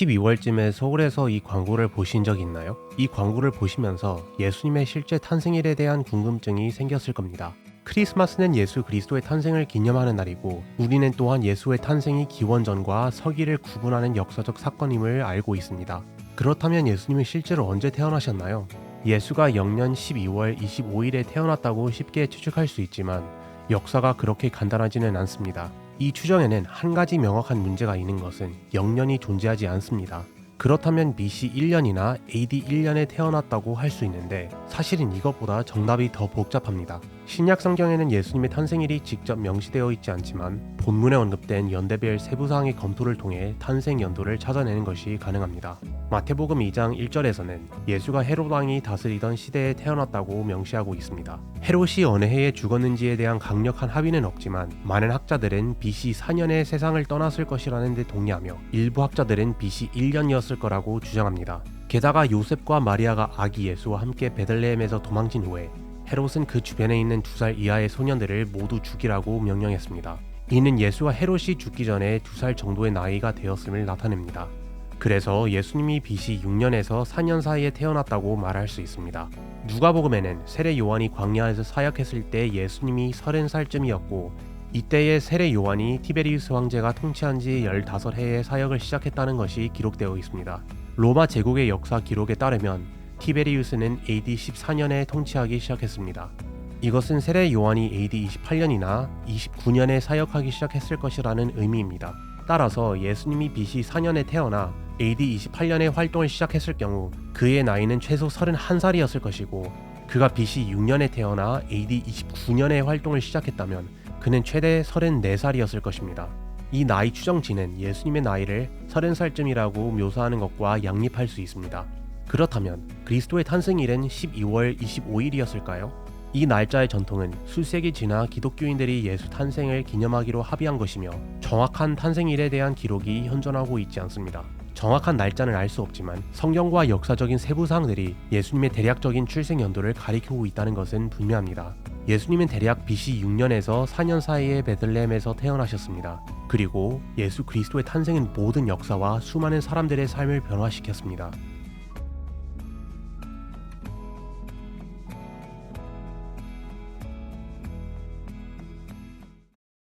12월쯤에 서울에서 이 광고를 보신 적 있나요? 이 광고를 보시면서 예수님의 실제 탄생일에 대한 궁금증이 생겼을 겁니다. 크리스마스는 예수 그리스도의 탄생을 기념하는 날이고 우리는 또한 예수의 탄생이 기원전과 서기를 구분하는 역사적 사건임을 알고 있습니다. 그렇다면 예수님이 실제로 언제 태어나셨나요? 예수가 영년 12월 25일에 태어났다고 쉽게 추측할 수 있지만 역사가 그렇게 간단하지는 않습니다. 이 추정에는 한 가지 명확한 문제가 있는 것은 영년이 존재하지 않습니다. 그렇다면 BC 1년이나 AD 1년에 태어났다고 할 수 있는데 사실은 이것보다 정답이 더 복잡합니다. 신약 성경에는 예수님의 탄생일이 직접 명시되어 있지 않지만 본문에 언급된 연대별 세부 사항의 검토를 통해 탄생 연도를 찾아내는 것이 가능합니다. 마태복음 2장 1절에서는 예수가 헤롯 왕이 다스리던 시대에 태어났다고 명시하고 있습니다. 헤롯이 어느 해에 죽었는지에 대한 강력한 합의는 없지만 많은 학자들은 BC 4년에 세상을 떠났을 것이라는 데 동의하며 일부 학자들은 BC 1년이었을 거라고 주장합니다. 게다가 요셉과 마리아가 아기 예수와 함께 베들레헴에서 도망친 후에 헤롯은 그 주변에 있는 두 살 이하의 소년들을 모두 죽이라고 명령했습니다. 이는 예수가 헤롯이 죽기 전에 두 살 정도의 나이가 되었음을 나타냅니다. 그래서 예수님이 BC 6년에서 4년 사이에 태어났다고 말할 수 있습니다. 누가복음에는 세례 요한이 광야에서 사역했을 때 예수님이 30살쯤이었고 이때에 세례 요한이 티베리우스 황제가 통치한 지 15해의 사역을 시작했다는 것이 기록되어 있습니다. 로마 제국의 역사 기록에 따르면 티베리우스는 AD 14년에 통치하기 시작했습니다. 이것은 세례 요한이 AD 28년이나 29년에 사역하기 시작했을 것이라는 의미입니다. 따라서 예수님이 BC 4년에 태어나 AD 28년에 활동을 시작했을 경우 그의 나이는 최소 31살이었을 것이고 그가 BC 6년에 태어나 AD 29년에 활동을 시작했다면 그는 최대 34살이었을 것입니다. 이 나이 추정치는 예수님의 나이를 30살쯤이라고 묘사하는 것과 양립할 수 있습니다. 그렇다면 그리스도의 탄생일은 12월 25일이었을까요? 이 날짜의 전통은 수세기 지나 기독교인들이 예수 탄생을 기념하기로 합의한 것이며 정확한 탄생일에 대한 기록이 현존하고 있지 않습니다. 정확한 날짜는 알 수 없지만 성경과 역사적인 세부 사항들이 예수님의 대략적인 출생 연도를 가리키고 있다는 것은 분명합니다. 예수님은 대략 BC 6년에서 4년 사이에 베들레헴에서 태어나셨습니다. 그리고 예수 그리스도의 탄생은 모든 역사와 수많은 사람들의 삶을 변화시켰습니다.